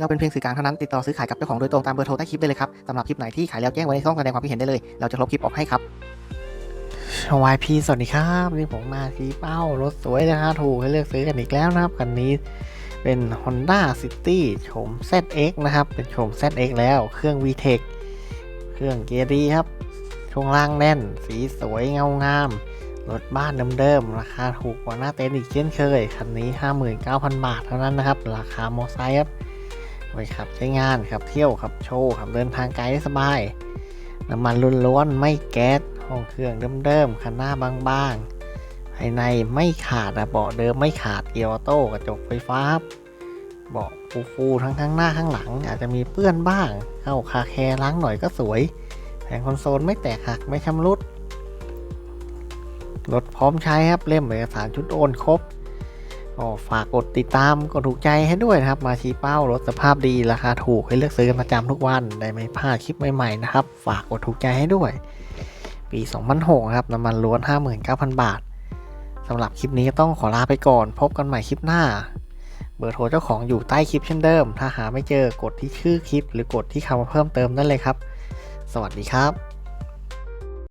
เราเป็นเพียงสื่อกลางเท่านั้นติดต่อซื้อขายกับเจ้าของโดยตรงตามเบอร์โทรใต้คลิปได้เลยครับสำหรับคลิปไหนที่ขายแล้วแจ้งไว้ในช่องแสดงความคิดเห็นได้เลย เราจะลบคลิปออกให้ครับ YP สวัสดีครับนี่ผมมาที่เป้ารถสวยราคาถูกให้เลือกซื้อกันอีกแล้วนะครับคันนี้เป็น Honda City โฉม ZX นะครับ เป็นโฉม ZX แล้วเครื่อง VTEC เครื่องเกียร์ดีครับ ช่วงล่างแน่น สีสวยเงางาม รถบ้านเดิมๆ ราคาถูกกว่าหน้าเต็นท์อีกเช่นเคย คันนี้ 59,000 บาทเท่านั้นนะครับ ราคามอไซค์ครับ ไว้ขับใช้งานครับเที่ยวครับโชว์ครับเดินทางไกลได้สบาย น้ำมันล้วนๆไม่แก๊สห้องเครื่องเดิมๆคันหน้าบางๆภายในไม่ขาดอะเบาะเดิมไม่ขาดเกียร์ออโต้กระจกไฟฟ้าเบาะฟูๆทั้งข้างหน้าข้างหลัง อาจจะมีเปื้อนบ้าง เข้าคาแคร์ล้างหน่อยก็สวยแผงคอนโซลไม่แตกหักไม่ชำรุดรถพร้อมใช้ครับเล่มเอกสารชุดโอนครบ ก็ฝากกดติดตามกดถูกใจให้ด้วยนะครับ มาชี้เป้ารถสภาพดีราคาถูกให้เลือกซื้อกันประจำทุกวันได้ไม่พลาดคลิปใหม่ๆนะครับ ฝากกดถูกใจให้ด้วย ปี 2006ครับน้ำมันล้วน 59,000 บาทสำหรับคลิปนี้ต้องขอลาไปก่อน พบกันใหม่คลิปหน้า เบอร์โทรเจ้าของอยู่ใต้คลิปเช่นเดิม ถ้าหาไม่เจอกดที่ชื่อคลิป หรือกดที่คำว่าเพิ่มเติมได้เลยครับ สวัสดีครับ